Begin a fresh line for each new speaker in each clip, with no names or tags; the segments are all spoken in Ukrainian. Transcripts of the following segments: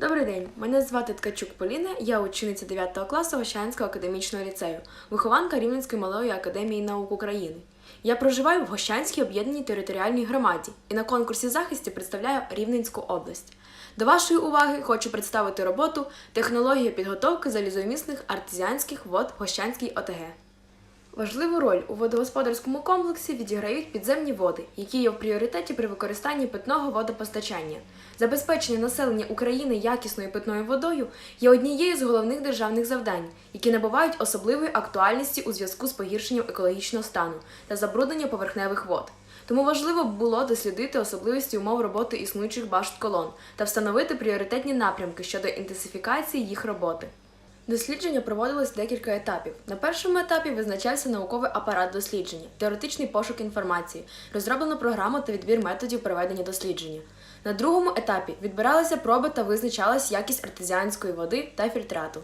Добрий день, мене звати Ткачук Поліна, я учениця 9 класу Гощанського академічного ліцею, вихованка Рівненської малої академії наук України. Я проживаю в Гощанській об'єднаній територіальній громаді і на конкурсі захисті представляю Рівненську область. До вашої уваги хочу представити роботу Технологія підготовки залізомісних артезіанських вод Гощанській ОТГ. Важливу роль у водогосподарському комплексі відіграють підземні води, які є в пріоритеті при використанні питного водопостачання. Забезпечення населення України якісною питною водою є однією з головних державних завдань, які набувають особливої актуальності у зв'язку з погіршенням екологічного стану та забрудненням поверхневих вод. Тому важливо було дослідити особливості умов роботи існуючих башт колон та встановити пріоритетні напрямки щодо інтенсифікації їх роботи. Дослідження проводилось декілька етапів. На першому етапі визначався науковий апарат дослідження, теоретичний пошук інформації, розроблено програму та відбір методів проведення дослідження. На другому етапі відбиралися проби та визначалась якість артезіанської води та фільтрату.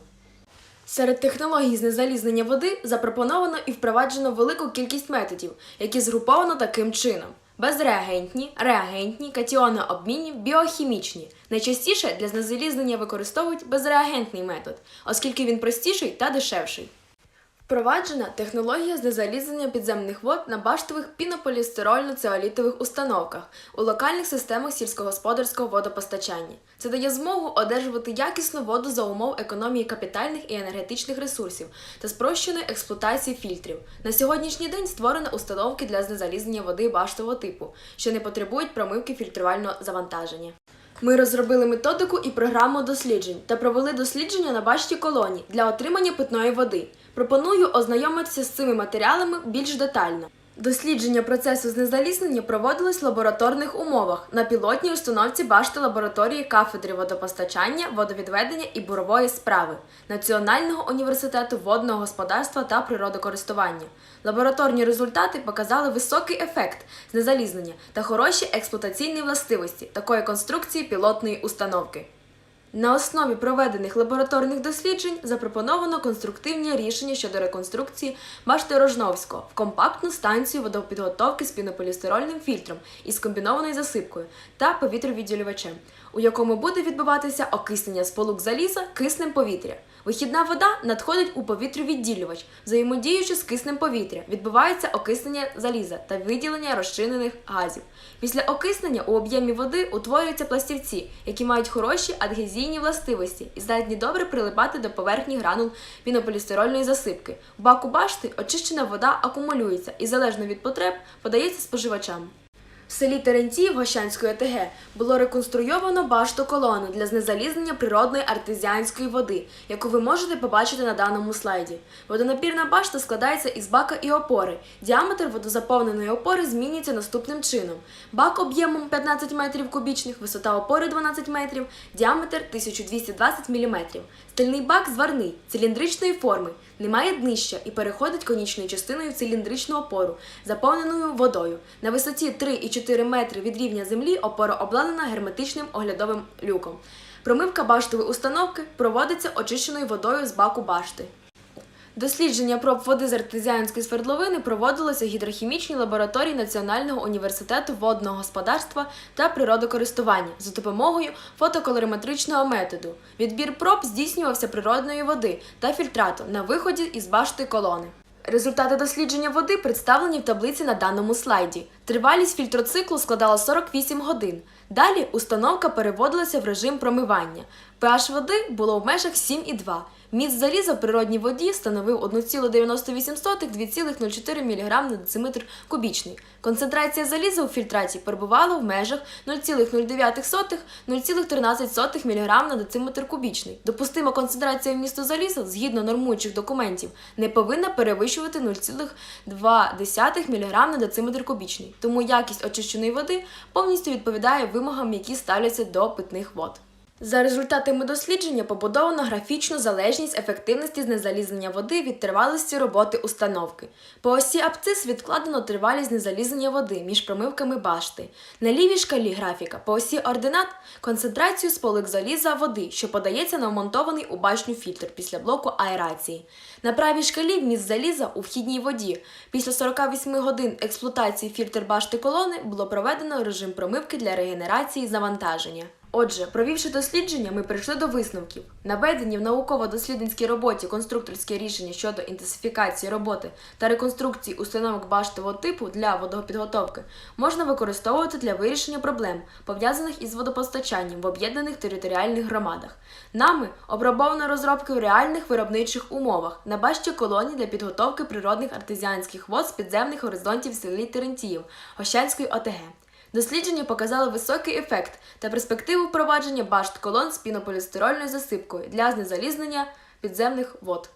Серед технологій знезалізнення води запропоновано і впроваджено велику кількість методів, які згруповано таким чином: безреагентні, реагентні, катіонообмінні, біохімічні. Найчастіше для знезалізнення використовують безреагентний метод, оскільки він простіший та дешевший. Впроваджена технологія знезалізнення підземних вод на баштових пінополістирольно-цеолітових установках у локальних системах сільськогосподарського водопостачання. Це дає змогу одержувати якісну воду за умов економії капітальних і енергетичних ресурсів та спрощеної експлуатації фільтрів. На сьогоднішній день створено установки для знезалізнення води баштового типу, що не потребують промивки фільтрувального завантаження. Ми розробили методику і програму досліджень та провели дослідження на башті колоній для отримання питної води. Пропоную ознайомитися з цими матеріалами більш детально. Дослідження процесу знезаліснення проводилось в лабораторних умовах на пілотній установці башти лабораторії кафедри водопостачання, водовідведення і бурової справи Національного університету водного господарства та природокористування. Лабораторні результати показали високий ефект знезалізнення та хороші експлуатаційні властивості такої конструкції пілотної установки. На основі проведених лабораторних досліджень запропоновано конструктивні рішення щодо реконструкції башти Рожновського в компактну станцію водопідготовки з пінополістирольним фільтром із комбінованою засипкою та повітровідділювачем, у якому буде відбуватися окиснення сполук заліза киснем повітря. Вихідна вода надходить у повітровідділювач, взаємодіючи з киснем повітря, відбувається окиснення заліза та виділення розчинених газів. Після окиснення у об'ємі води утворюються пластівці, які мають хороші адгезійні властивості і здатні добре прилипати до поверхні гранул пінополістирольної засипки. В баку башти очищена вода акумулюється і залежно від потреб подається споживачам. Селі Терентіїв Гощанської ОТГ було реконструйовано башту колону для знезалізнення природної артезіанської води, яку ви можете побачити на даному слайді. Водонапірна башта складається із бака і опори. Діаметр водозаповненої опори змінюється наступним чином: бак об'ємом 15 метрів кубічних, висота опори 12 метрів, діаметр 1220 мм. Стальний бак зварний, циліндричної форми, не має днища і переходить конічною частиною в циліндричну опору, заповненою водою. На висоті 3,4 метри від рівня землі опора обладнана герметичним оглядовим люком. Промивка баштової установки проводиться очищеною водою з баку башти. Дослідження проб води з артезіанської свердловини проводилося в гідрохімічній лабораторії Національного університету водного господарства та природокористування за допомогою фотоколориметричного методу. Відбір проб здійснювався природної води та фільтрату на виході із башти колони. Результати дослідження води представлені в таблиці на даному слайді. Тривалість фільтроциклу складала 48 годин. Далі установка переводилася в режим промивання. pH води було в межах 7,2. Міст заліза в природній воді становив 1,98-2,04 мг на дециметр кубічний. Концентрація заліза у фільтраті перебувала в межах 0,09-0,13 мг на дециметр кубічний. Допустима концентрація вмісту заліза згідно нормуючих документів не повинна перевищувати 0,2 мг на дециметр кубічний. Тому якість очищеної води повністю відповідає вимогам, які ставляться до питних вод. За результатами дослідження побудовано графічну залежність ефективності знезалізнення води від тривалості роботи установки. По осі абцис відкладено тривалість знезалізнення води між промивками башти. На лівій шкалі графіка по осі ординат концентрацію сполик заліза води, що подається на вмонтований у башню фільтр після блоку аерації. На правій шкалі вміст заліза у вхідній воді. Після 48 годин експлуатації фільтр башти колони було проведено режим промивки для регенерації завантаження. Отже, провівши дослідження, ми прийшли до висновків. Наведені в науково-дослідницькій роботі конструкторські рішення щодо інтенсифікації роботи та реконструкції установок баштового типу для водопідготовки можна використовувати для вирішення проблем, пов'язаних із водопостачанням в об'єднаних територіальних громадах. Нами обрабовано розробки в реальних виробничих умовах на башті колонії для підготовки природних артезіанських вод з підземних горизонтів селі Терентіїв Гощанської ОТГ. Дослідження показали високий ефект та перспективу впровадження башт колон з пінополістирольною засипкою для знезалізнення підземних вод.